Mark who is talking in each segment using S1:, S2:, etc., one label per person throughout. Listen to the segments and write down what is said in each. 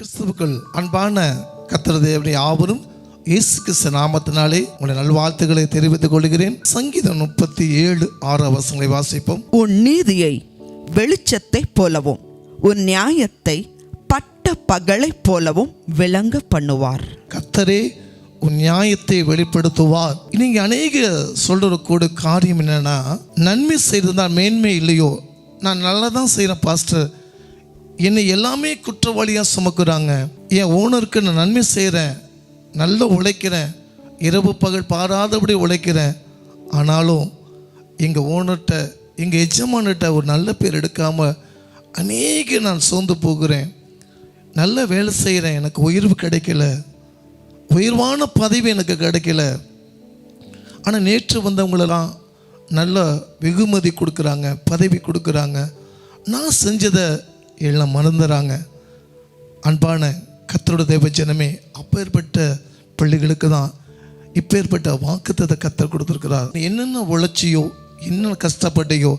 S1: கிறிஸ்துவுக்குள் அன்பான கத்தர் தேவனை ஆவரும் இயேசு கிறிஸ்து நாமத்தினாலே உங்களுடைய நல்வாழ்த்துக்களை தெரிவித்துக் கொள்கிறேன். சங்கீதம் முப்பத்தி ஏழு ஆறு அவசரங்களை வாசிப்போம்.
S2: உன் நீதியை வெளிச்சத்தைப் போலவும் உன் நியாயத்தை பட்ட பகலைப் போலவும் விளங்க பண்ணுவார்.
S1: கத்தரே உன் நியாயத்தை வெளிப்படுத்துவார். நீங்க அநேக சொல்ற கூட காரியம் என்னன்னா நன்மை செய்திருந்தால் மேன்மை இல்லையோ? நான் நல்லா தான் செய்கிறேன் பாஸ்டர். என்னை எல்லாமே குற்றவாளியாக சுமக்குறாங்க. என் ஓனருக்கு நான் நன்மை செய்கிறேன் நல்லா உழைக்கிறேன். இரவு பகல் பாராதபடி உழைக்கிறேன். ஆனாலும் எங்கள் ஓனர்கிட்ட எங்கள் எஜமான்கிட்ட ஒரு நல்ல பேர் எடுக்காமல் அநேக நான் சோர்ந்து போகிறேன். நல்ல வேலை செய்கிறேன் எனக்கு உயர்வு கிடைக்கல. உயர்வான பதவி எனக்கு கிடைக்கல. ஆனால் நேற்று வந்தவங்களெல்லாம் நல்ல வெகுமதி கொடுக்குறாங்க பதவி கொடுக்குறாங்க. நான் செஞ்சதை எல்லாம் மறந்துறாங்க. அன்பான கத்தரோட தேவச்சனமே அப்பேற்பட்ட பிள்ளைகளுக்கு தான் இப்பேற்பட்ட வாக்குத்தத்தை கத்தர் கொடுத்துருக்கிறார். என்னென்ன உழைச்சியோ என்ன கஷ்டப்பட்டையோ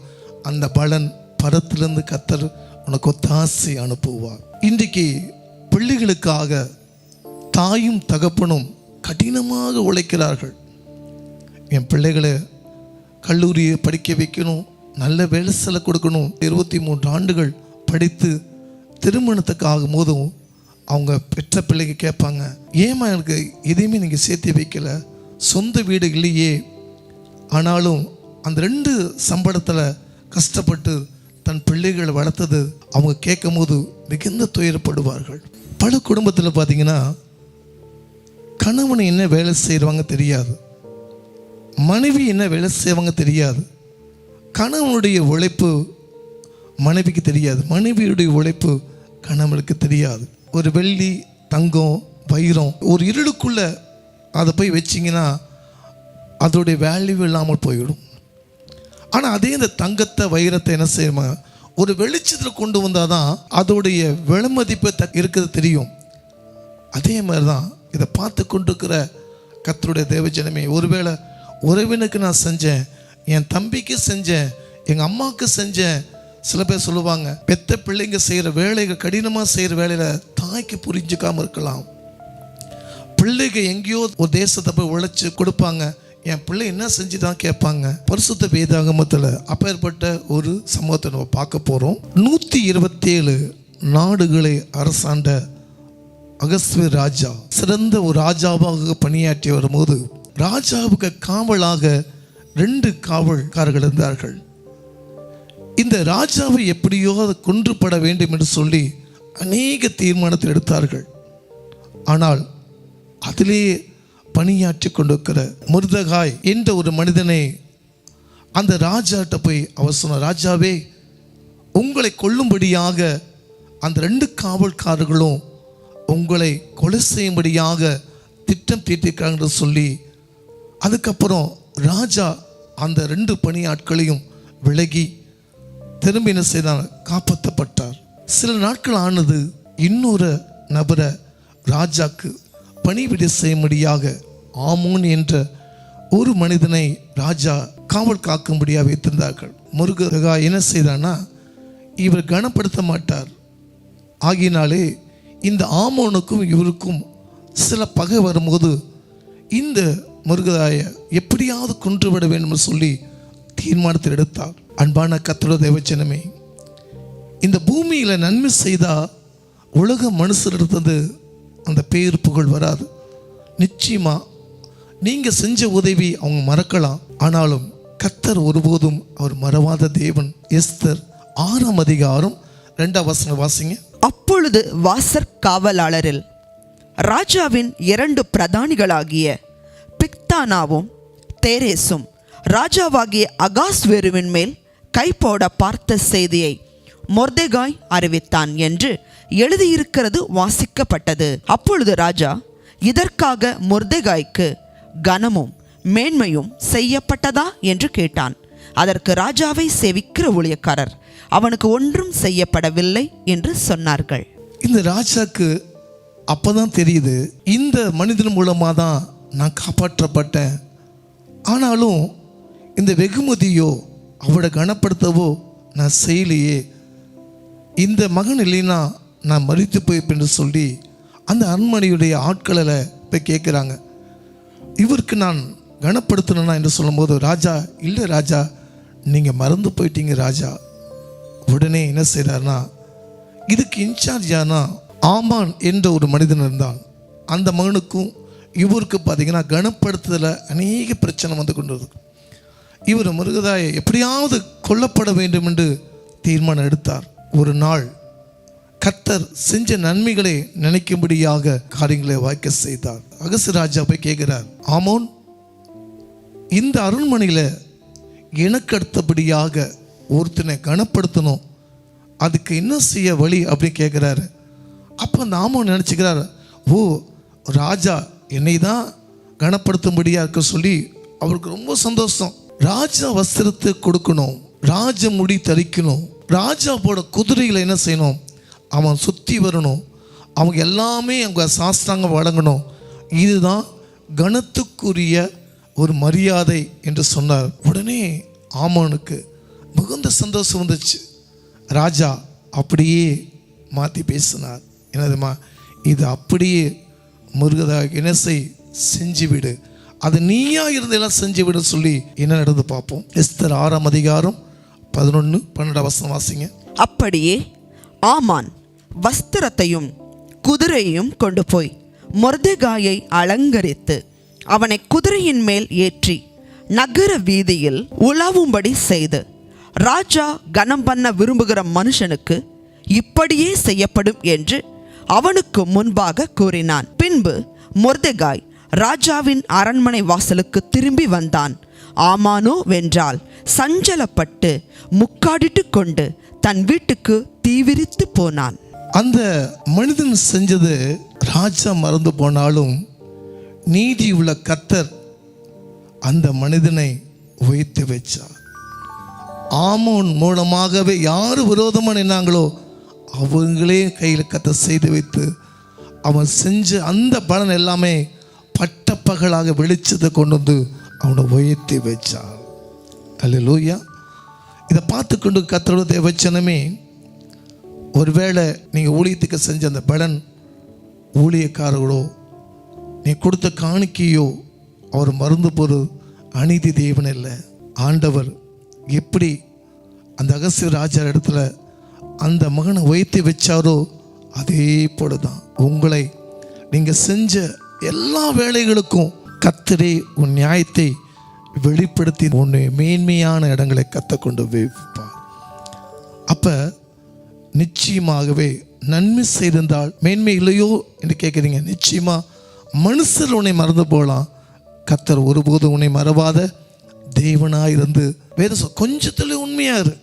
S1: அந்த பலன் பரத்திலிருந்து கத்தர் உனக்கு ஒத்தாசி அனுப்புவார். இன்றைக்கு பிள்ளைகளுக்காக தாயும் தகப்பனும் கடினமாக உழைக்கிறார்கள். என் பிள்ளைகளை கல்லூரியை படிக்க வைக்கணும் நல்ல வேலை செல கொடுக்கணும். இருபத்தி மூன்று ஆண்டுகள் படித்து திருமணத்துக்கு ஆகும்போதும் அவங்க பெற்ற பிள்ளைக்கு கேட்பாங்க ஏம்மா எனக்கு எதையுமே நீங்கள் சேர்த்து வைக்கல? சொந்த வீடு இல்லையே. ஆனாலும் அந்த ரெண்டு சம்பளத்தில் கஷ்டப்பட்டு தன் பிள்ளைகளை வளர்த்தது அவங்க கேட்கும் போது மிகுந்த துயரப்படுவார்கள். பல குடும்பத்தில் பார்த்தீங்கன்னா கணவன் என்ன வேலை செய்கிறவங்க தெரியாது. மனைவி என்ன வேலை செய்வாங்க தெரியாது. கணவனுடைய உழைப்பு மனைவிக்கு தெரியாது. மனைவியுடைய உழைப்பு கணவனுக்கு தெரியாது. ஒரு வெள்ளி தங்கம் வைரம் ஒரு இருளுக்குள்ள அதை போய் வச்சிங்கன்னா அதோடைய வேல்யூ இல்லாமல் போயிடும். ஆனால் அதே இந்த தங்கத்தை வைரத்தை என்ன செய்யுமா? ஒரு வெளிச்சத்தில் கொண்டு வந்தால் தான் அதோடைய விலைமதிப்பு த இருக்கிறது தெரியும். அதே மாதிரி தான் இதை பார்த்து கொண்டிருக்கிற கத்தருடைய தேவஜனமே ஒருவேளை உறவினுக்கு நான் செஞ்சேன் என் தம்பிக்கு செஞ்சேன் எங்கள் அம்மாவுக்கு செஞ்சேன் சில பேர் சொல்லுவாங்க பெத்த பிள்ளைங்க செய்கிற வேலைகள் கடினமாக செய்கிற வேலையில் தாய்க்கு புரிஞ்சுக்காம இருக்கலாம். பிள்ளைங்க எங்கேயோ ஒரு தேசத்தை போய் உழைச்சி கொடுப்பாங்க. என் பிள்ளை என்ன செஞ்சு தான் கேட்பாங்க. பரிசுத்த வேதாகமத்தில் அப்பேற்பட்ட ஒரு சமூகத்தை நம்ம பார்க்க போகிறோம் நூற்றி இருபத்தேழு நாடுகளை அரசாண்ட அகஸ்வி ராஜா சிறந்த ஒரு ராஜாவாக பணியாற்றி வரும்போது ராஜாவுக்கு காவலாக ரெண்டு காவல்காரர்கள் இருந்தார்கள். இந்த ராஜாவை எப்படியோ கொன்றுபட வேண்டும் என்று சொல்லி அநேக தீர்மானத்தை எடுத்தார்கள். ஆனால் அதிலே பணியாற்றி கொண்டிருக்கிற முருதகாய் என்ற ஒரு மனிதனை அந்த ராஜாட்ட போய் அவர் சொன்னார் ராஜாவே உங்களை கொல்லும்படியாக அந்த ரெண்டு காவல்காரர்களும் உங்களை கொலை செய்யும்படியாக திட்டம் தீட்டிருக்காங்கன்னு சொல்லி அதுக்கப்புறம் ராஜா அந்த ரெண்டு பணியாட்களையும் விலகி திரும்பி என்ன செய்தார் காப்பாற்றப்பட்டார் சில நாட்கள் ஆனது இன்னொரு நபரை ராஜாக்கு பணிவிடை செய்யும்படியாக ஆமோன் என்ற ஒரு மனிதனை ராஜா காவல் காக்கும்படியாக வைத்திருந்தார்கள். முருகா என்ன செய்தானா இவர் கனப்படுத்த மாட்டார். ஆகினாலே இந்த ஆமோனுக்கும் இவருக்கும் சில பகை வரும்போது இந்த முருகதாய எப்படியாவது கொன்றுவிட வேண்டும் சொல்லி தீர்மானத்தில் எடுத்தார் அன்பான கத்தோட தேவச்சனமே இந்த பூமியில் நன்மை செய்தால் உலக இருந்தது அந்த பேர் புகழ் வராது. நிச்சயமாக நீங்கள் செஞ்ச உதவி அவங்க மறக்கலாம். ஆனாலும் கத்தர் ஒருபோதும் அவர் மறவாத தேவன் எஸ்தர் ஆறாம் அதிகாரம் ரெண்டாம் வசனம் வாசிங்க.
S2: அப்பொழுது வாசற் காவலாளரில் ராஜாவின் இரண்டு பிரதானிகளாகிய பிக்தானாவும் தேரேசும் ராஜாவாகிய அகாஸ்வேருவின் மேல் கைப்போட பார்த்த செய்தியை மொர்தேகாய் அறிவித்தான் என்று எழுதியிருக்கிறது வாசிக்கப்பட்டது. அப்பொழுது ராஜா இதற்காக மொர்தேகாய்க்கு கனமும் மேன்மையும் செய்யப்பட்டதா? என்று கேட்டான். அதற்கு ராஜாவை சேவிக்கிற ஊழியக்காரர் அவனுக்கு ஒன்றும் செய்யப்படவில்லை என்று சொன்னார்கள்.
S1: இந்த ராஜாக்கு அப்போதான் தெரியுது இந்த மனிதன் மூலமாக தான் நான் காப்பாற்றப்பட்டேன். ஆனாலும் இந்த வெகுமதியோ அவளை கனப்படுத்தவோ நான் செய்யலையே. இந்த மகன் இல்லைன்னா நான் மறித்து போயிருப்பேன் என்று சொல்லி அந்த அரண்மனையுடைய ஆட்களில் போய் கேட்குறாங்க. இவருக்கு நான் கனப்படுத்தணும்னா என்று சொல்லும்போது ராஜா இல்லை ராஜா நீங்கள் மறந்து போயிட்டீங்க ராஜா. உடனே என்ன செய்கிறாருன்னா இதுக்கு இன்சார்ஜ் யாருன்னா ஆமான் என்ற ஒரு மனிதன் இருந்தான். அந்த மகனுக்கும் இவருக்கு பார்த்தீங்கன்னா கனப்படுத்துதல அநேக பிரச்சனை வந்து கொண்டு இருக்கு இவர் மிருகதாயை எப்படியாவது கொல்லப்பட வேண்டும் என்று தீர்மானம் எடுத்தார். ஒரு நாள் கர்த்தர் செஞ்ச நன்மைகளை நினைக்கும்படியாக காரியங்களை வாய்க்க செய்தார். அகசு ராஜா போய் கேட்கிறார் ஆமோன் இந்த அருண்மனையில் எனக்கு அடுத்தபடியாக ஒருத்தனை கனப்படுத்தணும். அதுக்கு என்ன செய்ய வழி? அப்படின்னு கேட்குறாரு. அப்போ அந்த ஆமோன் நினச்சிக்கிறார் ஓ ராஜா என்னை தான் கனப்படுத்தும்படியாக இருக்க சொல்லி அவருக்கு ரொம்ப சந்தோஷம். ராஜா வஸ்திரத்தை கொடுக்கணும். ராஜ முடி தரிக்கணும். ராஜாவோட குதிரைகளை என்ன செய்யணும்? அவன் சுற்றி வரணும். அவங்க எல்லாமே அவங்க சாஸ்திராங்க வழங்கணும். இதுதான் கனத்துக்குரிய ஒரு மரியாதை என்று சொன்னார். உடனே ஆமானுக்கு மிகுந்த சந்தோஷம் வந்துச்சு. ராஜா அப்படியே மாற்றி பேசினார். என்னதுமா? இது அப்படியே முருகதாக இனசை செய் அது நீயா இருந்தெல்லாம் செஞ்சு விடு சொல்லி என்ன நடந்து பார்ப்போம். எஸ்தர் ஆறாம் அதிகாரம் பதினொன்று பன்னெண்டு வசனம் வாசிங்க.
S2: அப்படியே ஆமான் வஸ்திரத்தையும் குதிரையையும் கொண்டு போய் மொர்தகாயை அலங்கரித்து அவனை குதிரையின் மேல் ஏற்றி நகர வீதியில் உலாவும்படி செய்து ராஜா கனம் பண்ண விரும்புகிற மனுஷனுக்கு இப்படியே செய்யப்படும் என்று அவனுக்கு முன்பாக கூறினான். பின்பு மொர்தெகாய் ராஜாவின் அரண்மனை வாசலுக்கு திரும்பி வந்தான். ஆமானோ வென்றால் சஞ்சலப்பட்டு முக்காடிட்டு கொண்டு தன் வீட்டுக்கு தீவிரித்து போனான்.
S1: அந்த மனிதன் செஞ்சது ராஜா மறந்து போனாலும் நீதி உள்ள கத்தர் அந்த மனிதனை உயர்த்து வச்சார். ஆமோன் மூலமாகவே யார் விரோதமாக நின்னாங்களோ அவங்களே கையில் கத்த செய்து வைத்து அவன் செஞ்ச அந்த பலன் எல்லாமே பட்டப்பகலாக வெளிச்சத்தை கொண்டு வந்து அவனை உயர்த்தி வச்சான் அல்லேலூயா. இதை பார்த்து கொண்டு கத்தரோட தேவச்சனமே ஒருவேளை நீங்கள் ஊழியத்துக்கு செஞ்ச அந்த பலன் ஊழியக்காரர்களோ நீ கொடுத்த காணிக்கையோ அவர் மருந்து பொருள் அநீதி தேவன் இல்லை. ஆண்டவர் எப்படி அந்த அகசிய ராஜா இடத்துல அந்த மகனை உயர்த்தி வச்சாரோ அதே போல தான் உங்களை நீங்கள் செஞ்ச எல்லா வேலைகளுக்கும் கத்தரே உன் நியாயத்தை வெளிப்படுத்தி உன்னை மேன்மையான இடங்களை கத்த வைப்பார். அப்போ நிச்சயமாகவே நன்மை செய்திருந்தால் மேன்மை இல்லையோ என்று கேட்குறீங்க. நிச்சயமாக மனுஷர் உன்னை மறந்து போகலாம். கத்தர் ஒருபோதும் உன்னை மறவாத தேவனாக இருந்து வேற சொ கொஞ்சத்தில் உண்மையாக இரு.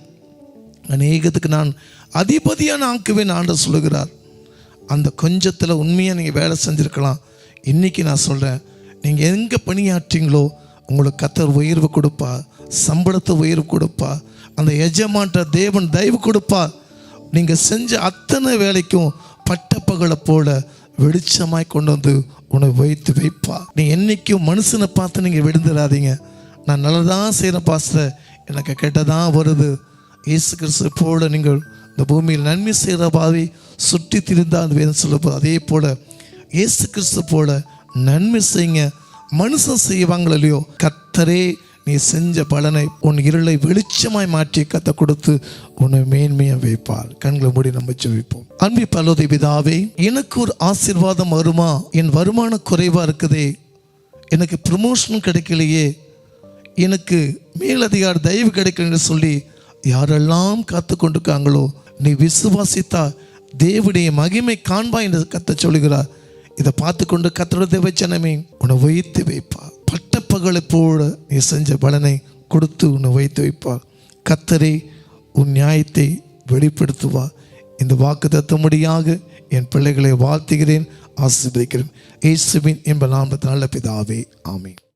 S1: அநேகத்துக்கு நான் அதிபதியான ஆக்குவேன் ஆண்டு சொல்லுகிறார். அந்த கொஞ்சத்தில் உண்மையாக நீங்கள் வேலை செஞ்சுருக்கலாம். இன்றைக்கி நான் சொல்கிறேன் நீங்கள் எங்கே பணியாற்றிங்களோ உங்களுக்கு கத்தர் உயர்வு கொடுப்பா சம்பளத்தை உயர்வு கொடுப்பா அந்த எஜமான்ற தேவன் தயவு கொடுப்பா. நீங்கள் செஞ்ச அத்தனை வேலைக்கும் பட்டப்பகலை போல வெளிச்சமாய் கொண்டு வந்து உன்னை வைத்து வைப்பா. நீ என்றைக்கும் மனுஷனை பார்த்து நீங்கள் விழுந்துடாதீங்க. நான் நல்லதான் செய்கிறேன் பாஸ்டர். எனக்கு கெட்டதான் வருது. இயேசு கிறிஸ்து போல நீங்கள் இந்த பூமியில் நன்மை செய்கிற பாவி சுற்றி திரிந்தால் அந்த வேதம் சொல்ல அதே போல் இயேசு கிறிஸ்து போல நன்மை செய்யுங்க. மனுஷன் செய்வாங்களோ இல்லையோ கத்தரே நீ செஞ்ச பலனை உன் இருளை வெளிச்சமாய் மாற்றி கத்த கொடுத்து உன்னை மேன்மையாக வைப்பார். கண்களை மூடி நம்ம ஜெபிப்போம். அன்பி பலோதி பிதாவே எனக்கு ஒரு ஆசீர்வாதம் வருமா? என் வருமானம் குறைவாக இருக்குதே. எனக்கு ப்ரமோஷன் கிடைக்கலையே. எனக்கு மேலதிகார தயவு கிடைக்கலன்னு சொல்லி யாரெல்லாம் காத்து கொண்டிருக்காங்களோ நீ விசுவாசித்தா தேவனுடைய மகிமை காண்பா என்று கத்த சொல்கிறார் இதை பார்த்து கொண்டு கத்தோட தேவச்சனமே உன்னை வைத்து வைப்பா. பட்டப்பகலை போல நீ செஞ்ச பலனை கொடுத்து உன்னை வைத்து வைப்பா. கத்தரே உன் நியாயத்தை வெளிப்படுத்துவா. இந்த வாக்கு தத்துவமடியாக என் பிள்ளைகளை வாழ்த்துகிறேன் ஆசிர்வதிக்கிறேன். ஏசுவின் என்ப நாமத்தினால பிதாவே ஆமே